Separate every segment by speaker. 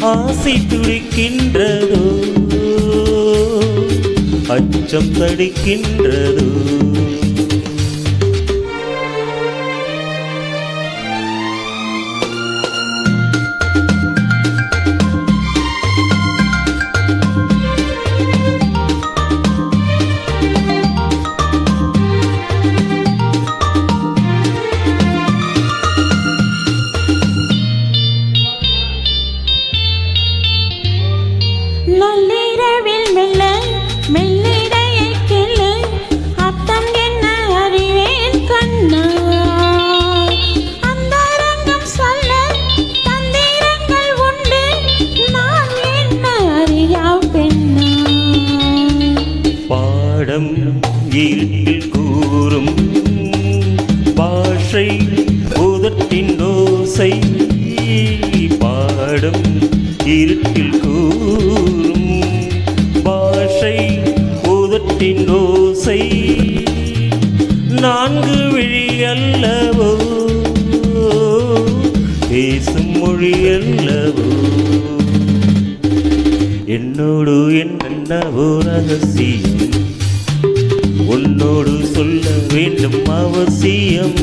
Speaker 1: ஆசை துடிக்கின்றதோ? அச்சம் தடிக்கின்றதோ? படம் இருட்டில் கூறும் பாஷை உதட்டின் ஓசை பாடம் இருட்டில் கூறும் பாஷை உதட்டின் ஓசை. நான்கு விழி அல்லவோ? பேசும் மொழி அல்லவோ? என்னோடு என்னென்னவோ ரகசியம்? உன்னோடு சொல்ல வேண்டும் அவசியம்.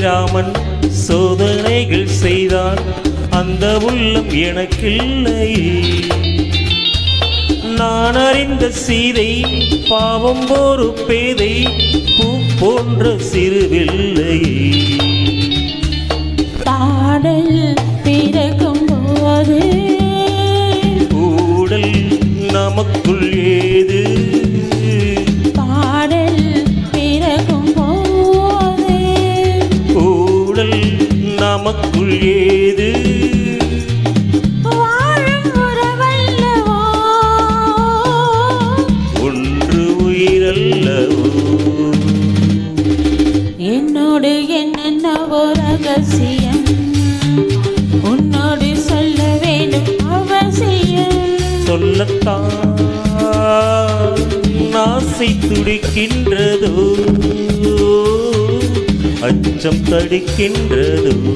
Speaker 1: ராமன் சோதனைகள் செய்தான். அந்த உள்ளம் எனக்கில்லை. நான் அறிந்த சீதை பாவம் ஒரு பேதை பூ போன்ற சிறுவில்லை.
Speaker 2: பாடல்
Speaker 1: பிறகு நமக்குள் ஏது? ஒன்று உயிரல்லவோ?
Speaker 2: என்னோடு என்னென்னவோ ரகசியம்? உன்னோடு சொல்ல வேண்டும் அவசியம்.
Speaker 1: சொல்லத்தான் ஆசை துடிக்கின்றதோ? அச்சம் தடுக்கின்றதும்.